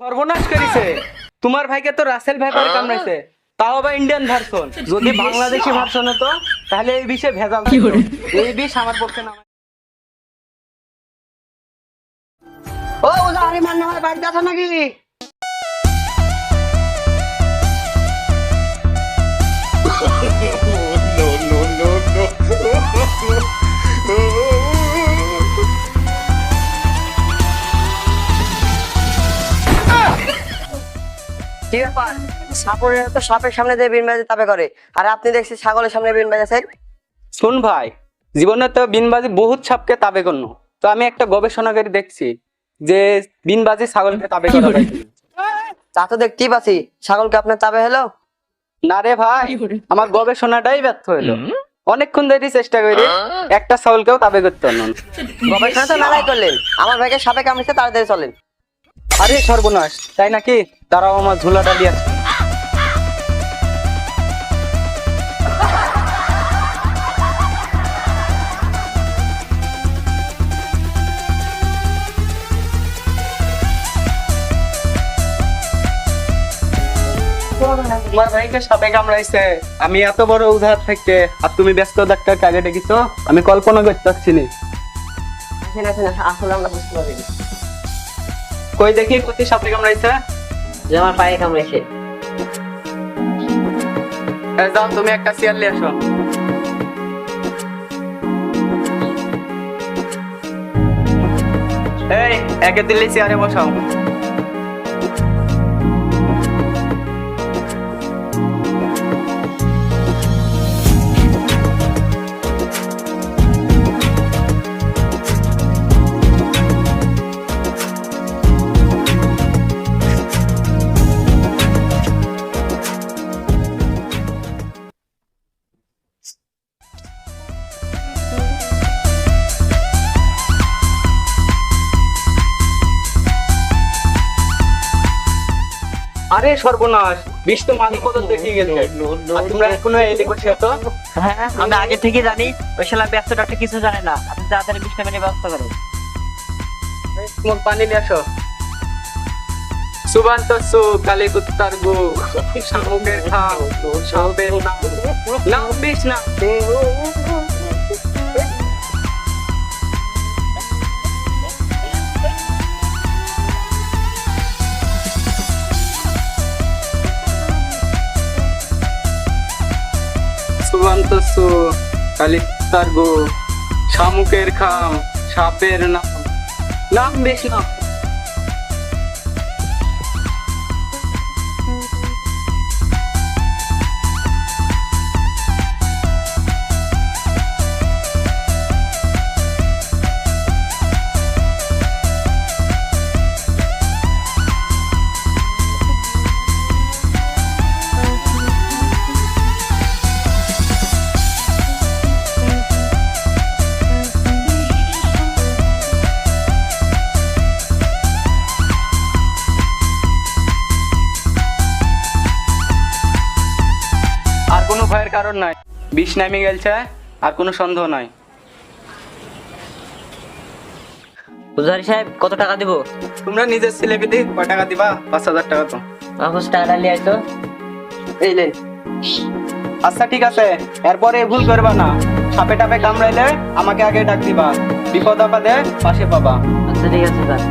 সর্বনাশ করেছে তোমার ভাইকে তো রাসেল ভাইপার কামড়াইছে তাও বা ইন্ডিয়ান ভার্সন যদি বাংলাদেশি ভার্সন হতো তাহলে এই বিষয়ে ভেজাল। এই বিষ আমার পক্ষে না ও ওলা আরে মান না বাড়িতে আছো নাকি কি ব্যাপার? সাপের তো সাপের সামনে দিয়ে বিন বাজে তাপে করে। আর আপনি দেখছি ছাগলের সামনে বিন বাজাছেন। শুন ভাই জীবনে তো বিনবাজি বহুত সাপকে তাবে করল। তো আমি একটা গবেষণাকারী দেখছি যে বিনবাজি ছাগলকে তাবে করা। তা তো দেখতেই পাচ্ছি। ছাগলকে আপনার তাবে হলো? না রে ভাই আমার গবেষণাটাই ব্যর্থ হলো। অনেকক্ষণ ধরে চেষ্টা করি একটা ছাগলকেও তাবে করতে। পারলাম গবেষণা তো মেলাই করলেন। আমার ভাইকে সাপে কামড়েছে তাড়াতাড়ি চলেন। আরে সর্বনাশ, তাই নাকি? তারাও আমার তোমার ভাইকে সাপে কামড়াইছে। আমি এত বড় উধার থাকতে আর তুমি ব্যস্ত ডাক্তার কাজে ডেকেছো আমি কল্পনা করতে পারছি না। আসলে আমরা বুঝতে পারিনি কই দেখি কুতি সাপে কামড়াইছে যে আমার পায়ে কামড়াইছে যাও তুমি একটা চেয়ার নিয়ে আসো। এই একে দিল্লি চেয়ারে বসাও। আরে সর্বনাশ বিষ তো মাঝে কত দেখিয়ে গেছে আর তোমরা এখনও এদিকে বসে আছো হ্যাঁ আমরা আগে থেকে জানি ওই শালা ব্যস্ত ডাক্তার কিছু জানে না আপনি তাড়াতাড়ি বিষটা মেনে ব্যবস্থা করেন এই, তোমার পানি নিয়ে আসো সুবান্ত সু কালী কুত্তার গু শামুকের খাও সাপের নাম নাম বিষ না সুবান্ত সু কালী শামুকের খাম সাপের নাম। নাম বেশ না বিষ নামে গেছে আর কোনো সন্দেহ নাই। বুঝারি সাহেব কত টাকা দিব? তোমরা নিজের ছেলেকে দিয়ে কয় টাকা দিবা? পাঁচ হাজার টাকা তো। বাবুস টাকা নিয়ে আসতো এই লেন আচ্ছা ঠিক আছে। এরপরে ভুল করবা না। সাপে টাপে কামড়াইলে আমাকে আগে ডাক দিবা। বিপদ আপদে পাশে পাবা। আচ্ছা ঠিক আছে স্যার।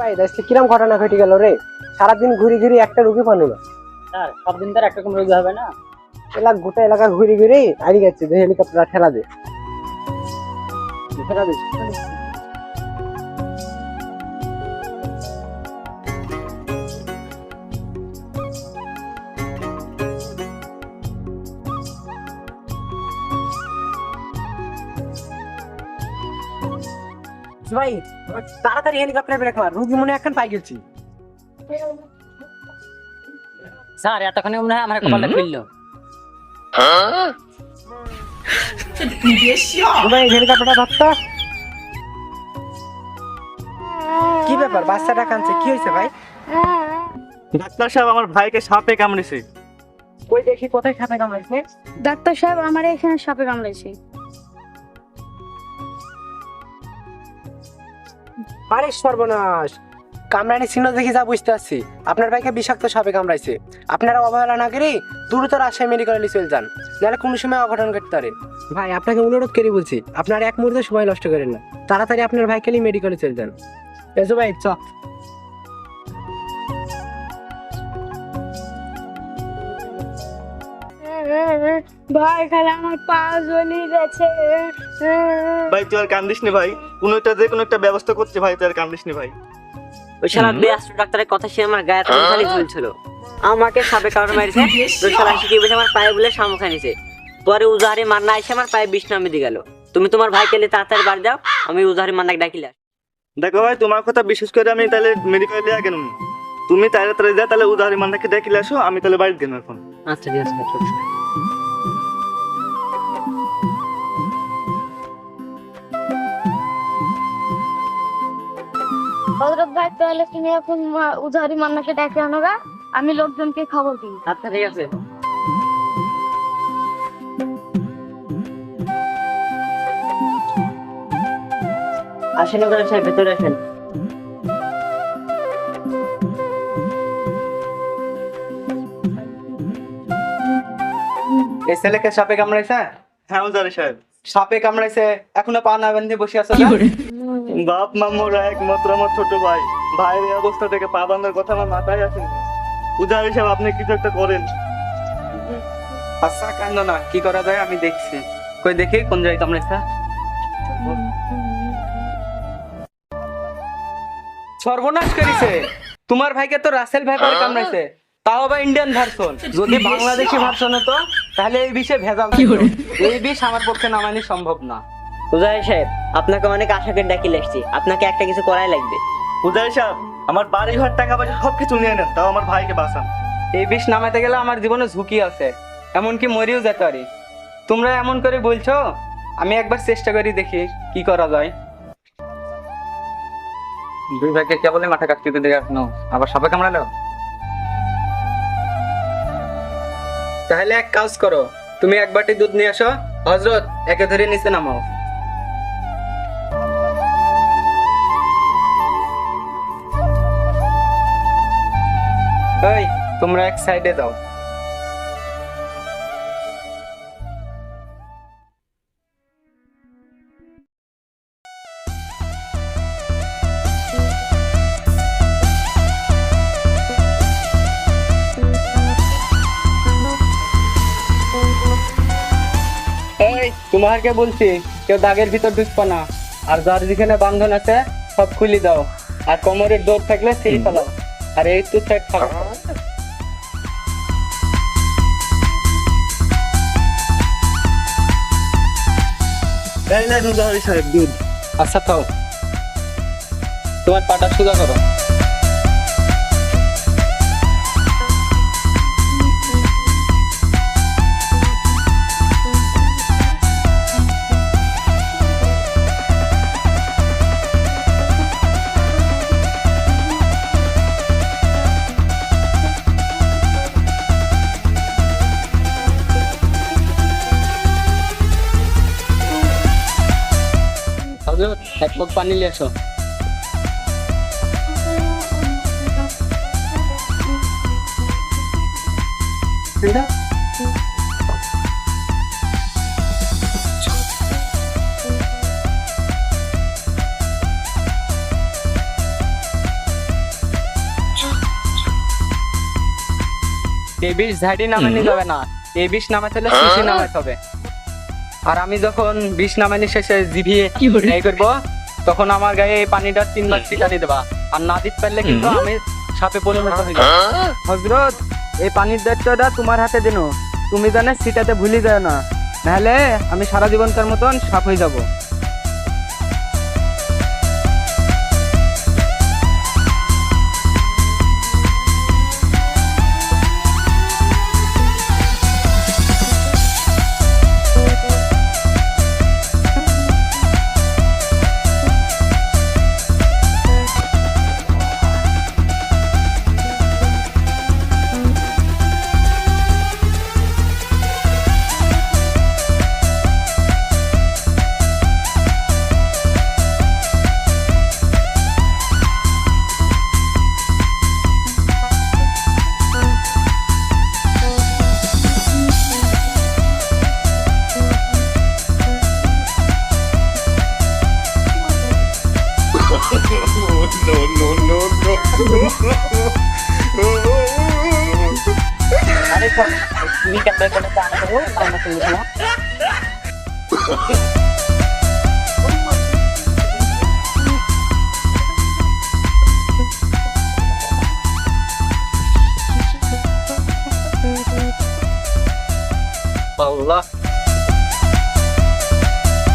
ভাই দেশে কিরম ঘটনা ঘটে গেল রে? সারাদিন ঘুরি ঘুরি একটা রুগী পানো না। স্যার সব দিন তার একটা রোগী হবে না। এলাক গোটা এলাকা ঘুরি ঘুরি আড়ি গেছে। যে হেলিকপ্টার ঠেলা দে। ঠেলা দে ভাই তাড়াতাড়ি হেলিকপ্টার ব্রেক মার রুগী মনে এখন পাই গেছি। স্যার এতক্ষণে মনে হয় আমার কপালটা খুললো। ভাই হেলিকপ্টারটা ধরতো কি ব্যাপার বাচ্চাটা কাঁদছে কি হয়েছে ভাই? ডাক্তার সাহেব আমার ভাইকে সাপে কামড়েছে। কই দেখি কোথায় খাতা কামড়াইছে ডাক্তার সাহেব আমার এখানে সাপে কামড়েছে। আরে সর্বনাশ। কামরানি চিহ্ন দেখি যা বুঝতে পারছি। আপনার ভাইকে বিষাক্ত সাপে কামড়াইছে। আপনারা অবহেলা না করি দ্রুত রাজশাহী মেডিকেলে চলে যান। নাহলে কোনো সময় অঘটন ঘটতে পারে। ভাই, আপনাকে অনুরোধ করে বলছি, আপনার এক মুহূর্তে সময় নষ্ট করেন না। তাড়াতাড়ি আপনার ভাইকে নিয়ে মেডিকেলে চলে যান। এসো ভাই, চ। ভাই খালা আমার পা জ্বলি গেছে। ভাই তুই আর কান্দিস নি ভাই? কোনো একটা যে কোনো একটা ব্যবস্থা করছে ভাই তুই আর কান্দিস নি ভাই। ওই শালা ব্যস্ত ডাক্তারের কথা শুনে আমার গায়ে তখন খালি ঝুলছিল। আমাকে সাপে কারণ মারিছে ওই শালা শিখিয়ে বসে আমার পায়ে বলে শামুক খানিছে পরে উজাহারি মান্না এসে আমার পায়ে বিষ নামে দিয়ে গেল। তুমি তোমার ভাইকে নিয়ে তাড়াতাড়ি বাড়ি যাও আমি উজাহারি মান্নাকে ডাকিলে আসি। দেখো ভাই তোমার কথা বিশেষ করে আমি তাহলে মেডিকেলে দেওয়া কেন তুমি তাড়াতাড়ি যা তাহলে উদাহরণ মান্নাকে দেখিলে আসো আমি তাহলে বাড়িতে গেলাম এখন। আচ্ছা ঠিক আছে। হজরত ভাই তাহলে তুমি এখন উজাহারি মান্নাকে ডেকে আনো গা। আমি লোকজনকে খবর দিই। আচ্ছা ঠিক আছে। আসেন ওখানে সাহেব ভেতরে আসেন। এই ছেলেকে সাপে কামড়াইছে? হ্যাঁ উদাহরণ সাহেব। সাপে কামড়াইছে এখনও পা না বেঁধে বসে আছো বাপ মামুরা একমাত্র আমার ছোট ভাই। ভাইয়ের এই অবস্থা থেকে পা বাঁধার কথা আমার মাথায় আসেনি। উদাহরণ সাহেব আপনি কিছু একটা করেন। আচ্ছা কান্দ না? কি করা যায়? আমি দেখছি। কই দেখি কোন জায়গায় কামড়াইছে সর্বনাশ করেছে। তোমার ভাইকে তো রাসেল ভাই পারে কামড়াইছে। তাও আবার ইন্ডিয়ান ভার্সন যদি বাংলাদেশি ভার্সন হতো তাহলে এই বিষয়ে ভেজাল। এই বিষ আমার পক্ষে নামানি সম্ভব না। উজাহারি সাহেব আপনাকে অনেক আশা করে ডাকিলে আসছি। আপনাকে একটা কিছু করাই লাগবে। উদাহরণ সাহেব আমার বাড়ি ঘর টাকা পয়সা সব কিছু নিয়ে নেন তাও আমার ভাইকে বাঁচান। এই বিষ নামাতে গেলে আমার জীবনে ঝুঁকি আছে এমনকি মরেও যেতে পারি। তোমরা এমন করে বলছো আমি একবার চেষ্টা করি দেখি কি করা যায়। দুই ভাইকে কেবলই মাথা কাটতে দেখে এখনও আবার সাপে কামড়ালো? তাহলে এক কাজ করো তুমি এক বাটি দুধ নিয়ে আসো হজরত একে ধরে নিচে নামাও। এই তোমরা এক সাইডে যাও। তোমাকে বলছি কেউ দাগের ভিতর ঢুকবো না। আর যার যেখানে বান্ধন আছে সব খুলি দাও। আর কোমরের দৌড় থাকলে সেই ফেলাও। আর একটু থাকো এই নেন উদাহরণ সাহেব দুধ। আচ্ছা খাও। তোমার পাটা সোজা করো। মগ পানি নিয়ে এসো এই বিষ ঝাড়ি নামানি যাবে না। এই বিষ নামাতে হলে শিশি নামাতে হবে আর আমি যখন বিষ নামানি শেষে জিভিয়ে এই করব তখন আমার গায়ে এই পানিটা তিনবার ছিটানি দেবা। আর না দিতে পারলে কিন্তু আমি সাপে পরিণত হয়ে যাব। হজরত এই পানির দায়িত্বটা তোমার হাতে দিন। তুমি জানে ছিটাতে ভুলি যায় না। নাহলে আমি সারা জীবনকার মতন সাপ হয়ে যাব।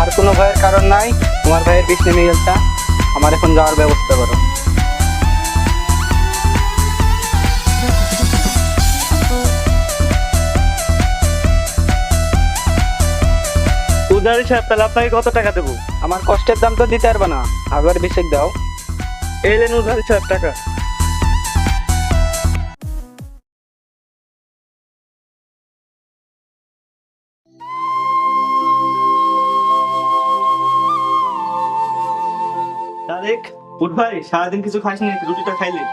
আর কোনো ভয়ের কারণ নাই? তোমার ভাইয়ের বিষ নেমে গেলটা? আমার এখন যাওয়ার ব্যবস্থা করো। উজারি সাহেব তাহলে আপনাকে কত টাকা দেবো? আমার কষ্টের দাম তো দিতে পারবে না। আবার বিশেক দাও। এলেন উজারি সাহেব টাকা। তারেক উঠ ভাই সারাদিন কিছু খাসনি রুটিটা খাইলি?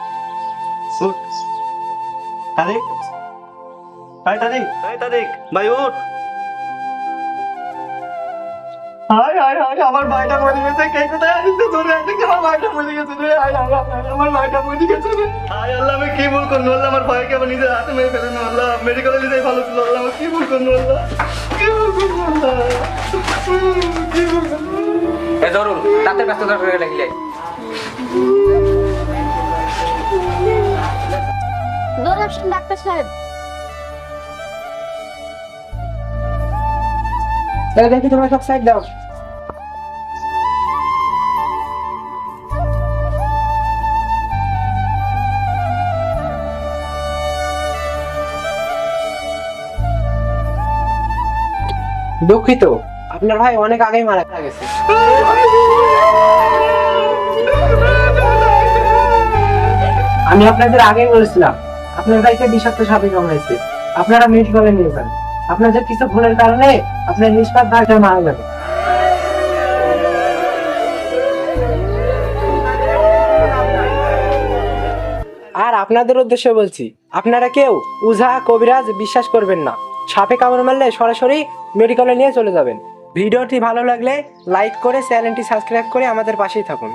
উঠ। তারেক? হাই তারেক। হাই তারেক। ভাই উঠ। হাই হাই হাই আমার ভাইটা মরে গেছে কে কোথায় আছিস ধরে আছে আমার ভাইটা মরে গেছে রে আমার ভাইটা মরে গেছে রে। হাই আল্লাহ আমি কি ভুল করল আল্লাহ আমার ভাইকে আমার নিজের হাতে মেরে ফেলেন আল্লাহ মেডিকেলে নিতেই ভালো ছিল আল্লাহ আমি কি ভুল করল আল্লাহ? কি ভুল করল আল্লাহ? কি ভুল করল এ ধরুন তাতে ব্যস্ততা করে লাগলে ডাক্তার সাহেব। তাহলে দেখি তোমার সব সাইড দাও। দুঃখিত, আপনার ভাই অনেক আগেই মারা গেছে। আমি আপনাদের আগেই বলেছিলাম, আপনার ভাইকে বিষাক্ত সাপে কামড়াইছে আপনারা মেডিকেলে নিয়ে যান। আপনাদের কিছু ভুলের কারণে আপনার নিষ্পাত ভাইটা মারা যাবে। আর আপনাদের উদ্দেশ্যে বলছি, আপনারা কেউ উজা কবিরাজ বিশ্বাস করবেন না। সাপে কামড় মারলে সরাসরি মেডিকেলে নিয়ে চলে যাবেন। ভিডিওটি ভালো লাগলে লাইক করে চ্যানেলটি সাবস্ক্রাইব করে আমাদের পাশেই থাকুন।